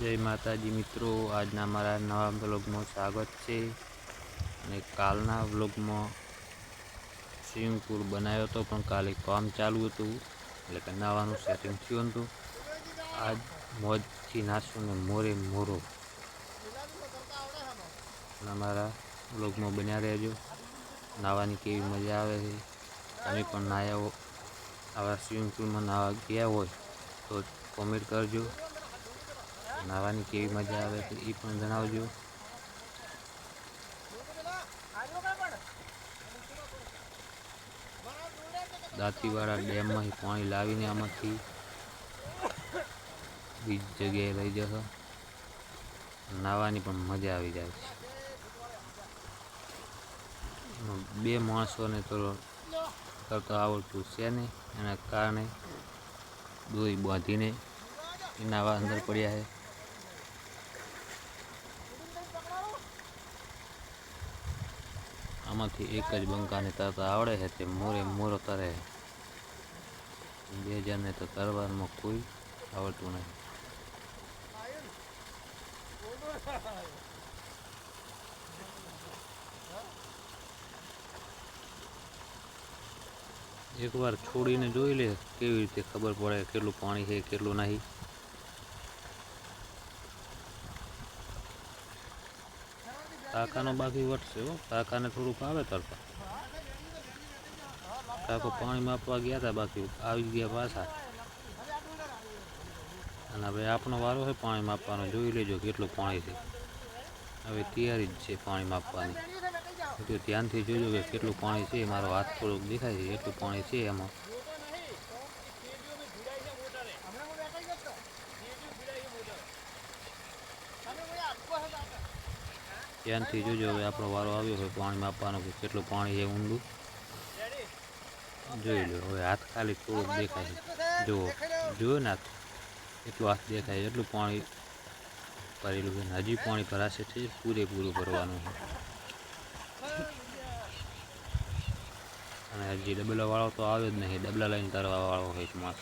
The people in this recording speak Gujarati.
જય માતાજી મિત્રો, આજના મારા નવા બ્લોગમાં સ્વાગત છે. અને કાલના બ્લોગમાં સ્વિમિંગ પુલ બનાવ્યો હતો, પણ કાલે કામ ચાલુ હતું, એટલે કે નાવાનું સેટિંગ થયું હતું. આજ મોજથી નાશું ને મોરે મોરો. મારા બ્લોગમાં બન્યા રહેજો. નાવાની કેવી મજા આવે છે. તમે પણ નાયા આવા સ્વિમિંગ પુલમાં નાવા ગયા હોય તો કોમેન્ટ કરજો. નાવાની કેવી મજા આવે છે એ પણ જણાવજો. દાંતીવાળા ડેમમાંથી પાણી લાવીને આમાંથી બીજી જગ્યાએ લઈ જશો. નાવાની પણ મજા આવી જાય છે. બે માણસોને તો કરતા આવડતું છે ને એના કારણે દોરી બાંધીને એ નાવા અંદર પડ્યા છે. આમાંથી એક જ બંકાને તરતા આવડે છે, તે મોરે મોરો તરે બે જણને તો તરવામાં કોઈ આવડતું નહીં. એકવાર છોડીને જોઈ લે કેવી રીતે ખબર પડે, કેટલું પાણી છે, કેટલું નહીં. કાકાનો બાકી વટશે હો. કાકાને થોડુંક આવે તરતા કાકો પાણી માપવા ગયા હતા બાકી આવી ગયા પાછા. અને હવે આપણો વારો છે પાણી માપવાનો. જોઈ લેજો કેટલું પાણી છે. હવે તૈયારી જ છે પાણી માપવાની. તો ધ્યાનથી જોજો કે કેટલું પાણી છે. મારો હાથ થોડોક દેખાય છે એટલું પાણી છે એમાં ધ્યાનથી જોજો હવે આપણો વારો આવ્યો હોય પાણી માપવાનો કે કેટલું પાણી છે ઊંડું. જોઈ લો, હવે હાથ ખાલી થોડુંક દેખાય છે. જુઓ જુઓ ને હાથ. એટલું હાથ દેખાય એટલું પાણી ભરેલું છે હજી પાણી ભરાશે છે, પૂરેપૂરું ભરવાનું છે. અને હજી ડબલા વાળો તો આવે જ નહીં, ડબલા લઈને તરવા વાળો હોય માણસ.